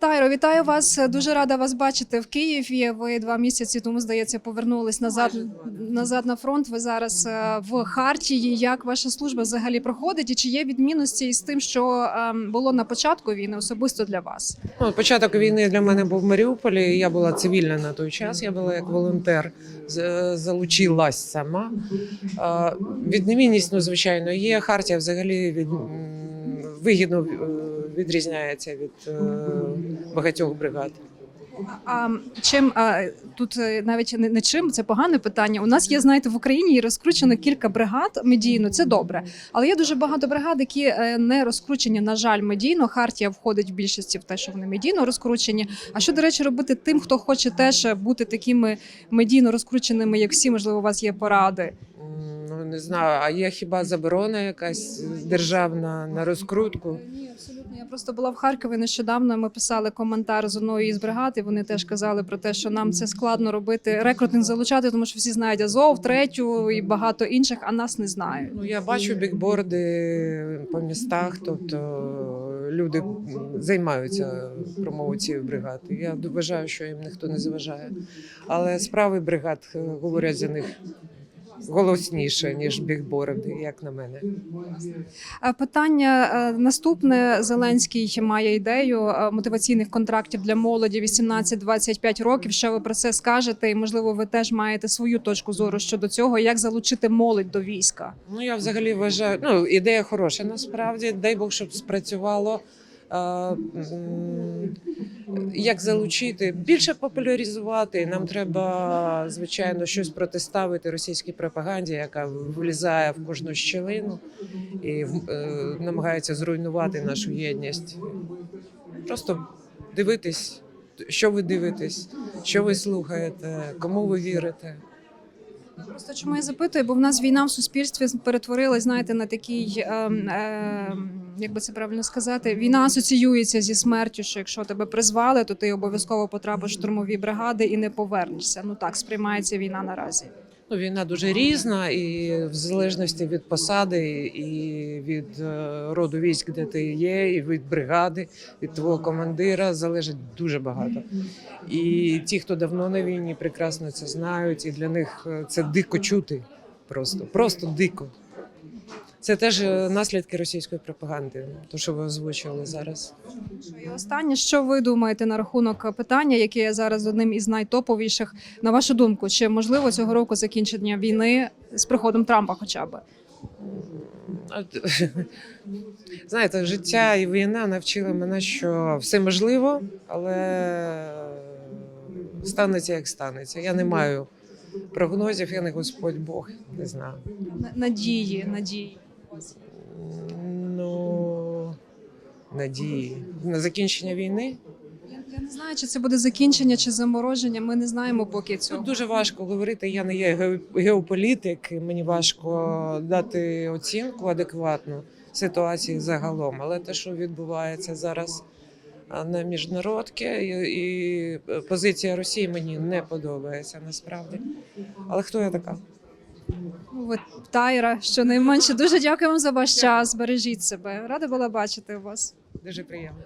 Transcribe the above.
Тайро, вітаю вас. Дуже рада вас бачити в Києві. Ви два місяці тому, здається, повернулись назад назад на фронт. Ви зараз е, в Хартії. Як ваша служба взагалі проходить? І чи є відмінності із тим, що ем, було на початку війни, особисто для вас? Ну, початок війни для мене був в Маріуполі. Я була цивільна на той час. Я була як волонтер, з- залучилась сама. Відмінність, ну звичайно, є. Хартія взагалі від вигідно е, відрізняється від е, багатьох бригад. А чим а, тут е, навіть не, не чим це погане питання. У нас є, знаєте, в Україні розкручено кілька бригад медійно. Це добре, але є дуже багато бригад, які е, не розкручені. На жаль, медійно. Хартія входить в більшості в те, що вони медійно розкручені. А що до речі, робити тим, хто хоче теж бути такими медійно розкрученими, як всі, можливо, у вас є поради. Ну не знаю, а є хіба заборона якась державна на розкрутку? Ні, абсолютно. Я просто була в Харкові нещодавно. Ми писали коментар з одної із бригад, і вони теж казали про те, що нам це складно робити, рекрутинг залучати, тому що всі знають Азов, третю і багато інших, а нас не знають. Ну, я бачу бікборди по містах, тобто люди займаються промоцією бригад. Я вважаю, що їм ніхто не заважає. Але справи бригад говорять за них голосніше, ніж бікборди, як на мене. Питання е, наступне: Зеленський має ідею е, мотиваційних контрактів для молоді 18-25 років. Що ви про це скажете? І можливо, ви теж маєте свою точку зору щодо цього, як залучити молодь до війська. Ну я взагалі вважаю, ну ідея хороша насправді. Дай Бог, щоб спрацювало. М, Як залучити більше популяризувати? Нам треба звичайно щось протиставити російській пропаганді, яка влізає в кожну щілину і е, намагається зруйнувати нашу єдність. Просто дивитись, що ви дивитесь, що ви слухаєте, кому ви вірите. Просто чому я запитую, бо в нас війна в суспільстві перетворилась, знаєте, на такий, ем, ем, як би це правильно сказати, війна асоціюється зі смертю. Що якщо тебе призвали, то ти обов'язково потрапиш в штурмові бригади і не повернешся. Ну так сприймається війна наразі. Ну, війна дуже різна, і в залежності від посади, і від е, роду військ, де ти є, і від бригади, від твого командира залежить дуже багато. І ті, хто давно на війні, прекрасно це знають, і для них е, це дико чути. Просто, просто дико. Це теж е, наслідки російської пропаганди, то що ви озвучували зараз. І останнє, що ви думаєте на рахунок питання, яке є зараз одним із найтоповіших, на вашу думку, чи можливо цього року закінчення війни з приходом Трампа, хоча б? Знаєте, життя і війна навчили мене, що все можливо, але станеться як станеться. Я не маю прогнозів, я не Господь Бог, не знаю. Надії, надії. Ну, надії. На закінчення війни Я, не знаю, чи це буде закінчення чи замороження. Ми не знаємо поки тут дуже важко говорити. Я не є геополітик, мені важко дати оцінку адекватну ситуації загалом. Але те, що відбувається зараз на міжнародки, і, і позиція Росії мені не подобається насправді. Але хто я така? Ну, Тайра, що найменше. Дуже дякуємо за ваш час. Бережіть себе. Рада була бачити вас. Дуже приємно.